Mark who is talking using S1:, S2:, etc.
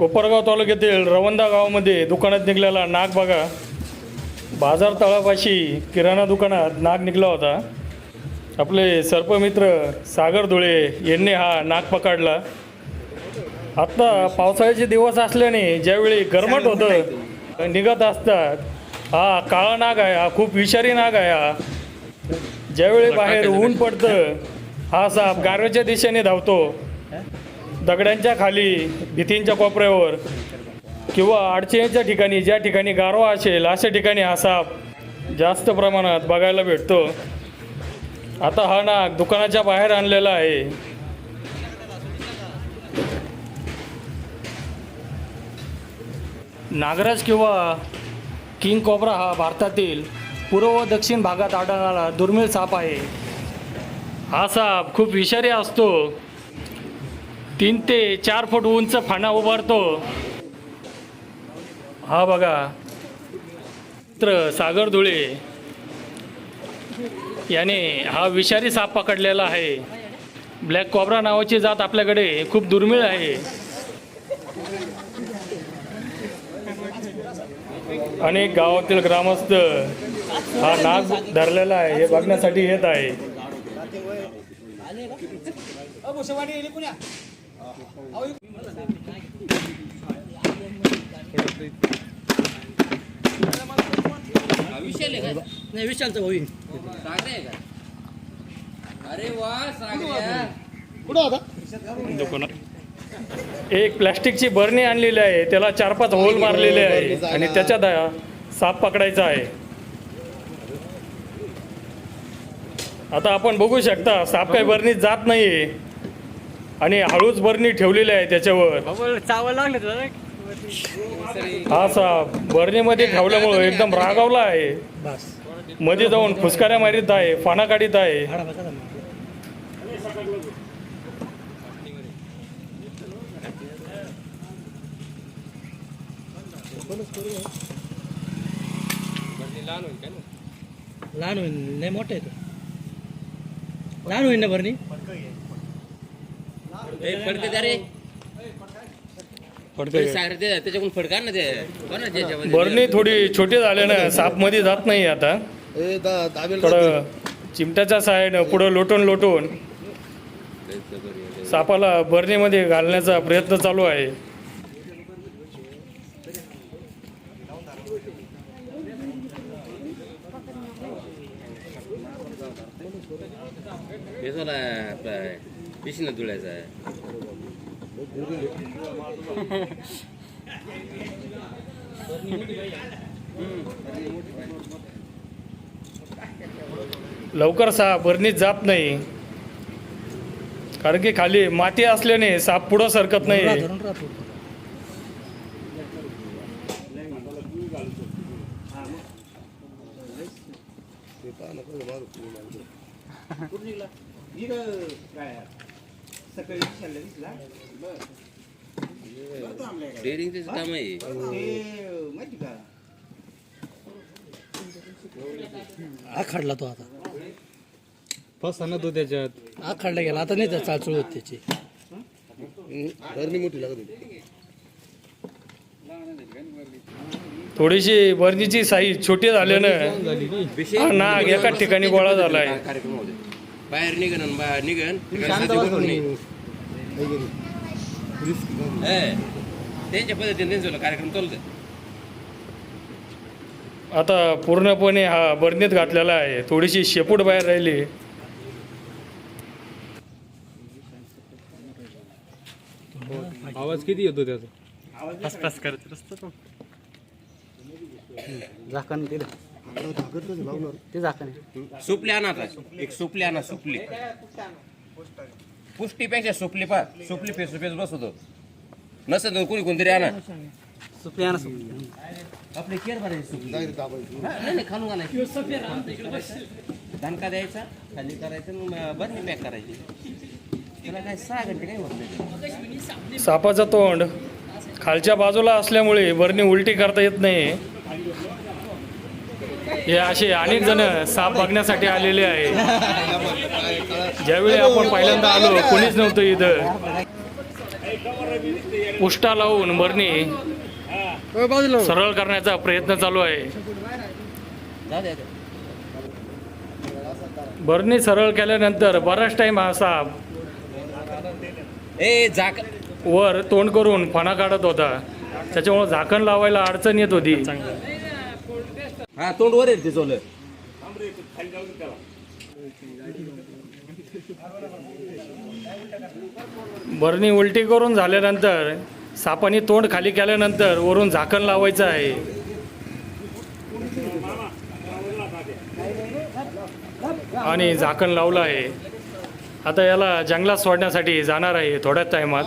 S1: कोपरगाव तालुक्यातील रवंदा गावामध्ये दुकानात निघालेला नाग बघा. बाजार तळापाशी किराणा दुकानात नाग निघाला होता. आपले सर्पमित्र सागर धुळे यांनी हा नाग पकडला. आत्ता पावसाळ्याचे दिवस असल्याने ज्यावेळी गरमट होतं निघत असतात हा काळा नाग आहे हा खूप विषारी नाग आहे हा. ज्यावेळी बाहेर ऊन पडतं हा साप गारव्याच्या दिशेने धावतो. दगडांच्या खाली भीतींच्या कोपऱ्यावर किंवा अडचणीच्या ठिकाणी ज्या ठिकाणी गारवा असेल अशा ठिकाणी हा साप जास्त प्रमाणात बघायला भेटतो. आता हा नाग दुकानाच्या बाहेर आणलेला आहे. नागराज किंवा किंग कोबरा हा भारतातील पूर्व व दक्षिण भागात आढळणारा दुर्मिळ साप आहे. हा साप खूप विषारी असतो. तीन ते चार फूट उंच फाना उभारतो. हा बघा मित्र सागर धुळे. याने हा विषारी साप पकडलेला आहे. ब्लॅक कॉब्रा नावाची जात आपल्याकडे खूप दुर्मिळ आहे. अनेक गावातील ग्रामस्थ हा नाग धरलेला आहे हे बघण्यासाठी येत आहे.
S2: विशाल आहे का?
S3: नाही विशालचं होईल
S2: अरे वा सागऱ्या
S3: कुठं होता
S1: दुकानात. एक प्लॅस्टिकची बरणी आणलेली आहे. त्याला चार पाच होल मारलेले आहे. आणि त्याच्यात साप पकडायचा आहे. आता आपण बघू शकता साप काही बरणीत जात नाहीये. आणि हळूच बरणी ठेवलेली आहे त्याच्यावर.
S3: चावल लागले तर
S1: हा साप बरणीमध्ये ठेवल्यामुळं एकदम रागावला आहे. मध्ये जाऊन फुसकाऱ्या मारीत आहे फाना काढीत आहे.
S3: लहान होईल नाही मोठं आहे तो. लहान होईल ना भरणी
S2: त्याच्याकडून ना ते?
S1: बरणी थोडी छोटी झाल्यानं सापमध्ये जात नाही आता.
S4: ए दा दाबेल
S1: थोडं चिमट्याच्या सहाय्यानं पुढं लोटून लोटून. सापाला बरणीमध्ये घालण्याचा प्रयत्न चालू आहे.
S2: झाला आपला पिशीनं धुळायचा आहे
S1: लवकर साप बरणीत जात नाही. कारण की खाली माती असल्याने साप पुढं सरकत नाही.
S3: धरून राहतो
S2: डेअरिंगच काम आहे.
S3: आखाडला तो आता.
S5: फसा तो त्याच्यात.
S3: आखाडला गेला. आता नाही त्या चाचू होत त्याची.
S4: भरणी मोठी लागत होती.
S1: थोडीशी बरणीची साईज छोटी झाल्यानं हा नाग एकाच ठिकाणी गोळा झालाय.
S2: कार्यक्रम होते बाहेर निघन आणि बाहेर निघन त्यांच्या पद्धतीने त्यांचा कार्यक्रम चालू आहे.
S1: आता पूर्णपणे हा बरणीत घातलेला आहे. थोडीशी शेपूट बाहेर राहिली.
S5: आवाज किती येतो त्याचा?
S3: झाकण दिलं. ते झाकण
S2: सुपली आणा आता. एक सुपली आणा सुपली. पुष्टीपेक्षा सुपली पा सुपली फेस फेस बसवतो नसेल तर कोणी कोणतरी आणा.
S3: सुपली आणा सुपली
S2: आपले केअर भरायची सुपली. नाही खालून घालायची दणका द्यायचा खाली करायचं मग बरणी पॅक करायची. त्याला काय सहा घंटे काय होत नाही.
S1: सापाचं तोंड खालच्या बाजूला असल्यामुळे बरणी उलटी करता येत नाही. हे असे अनेक जण साप बघण्यासाठी आलेले आहे. ज्यावेळी आपण पहिल्यांदा आलो कोणीच नव्हतं इथं. उष्टा लावून बरणी सरळ करण्याचा प्रयत्न चालू आहे. बरणी सरळ केल्यानंतर बराच असा
S2: ए झाक.
S1: वर तोंड करून फणा काढत होता. त्याच्यामुळे झाकण लावायला अडचण येत होती.
S2: हा तोंड वर येईल चोल
S1: बरणी उलटी करून झाल्यानंतर सापाने तोंड खाली केल्यानंतर वरून झाकण लावायचं आहे. आणि झाकण लावलं आहे. आता याला जंगलात सोडण्यासाठी जाणार आहे थोड्याच टायमात.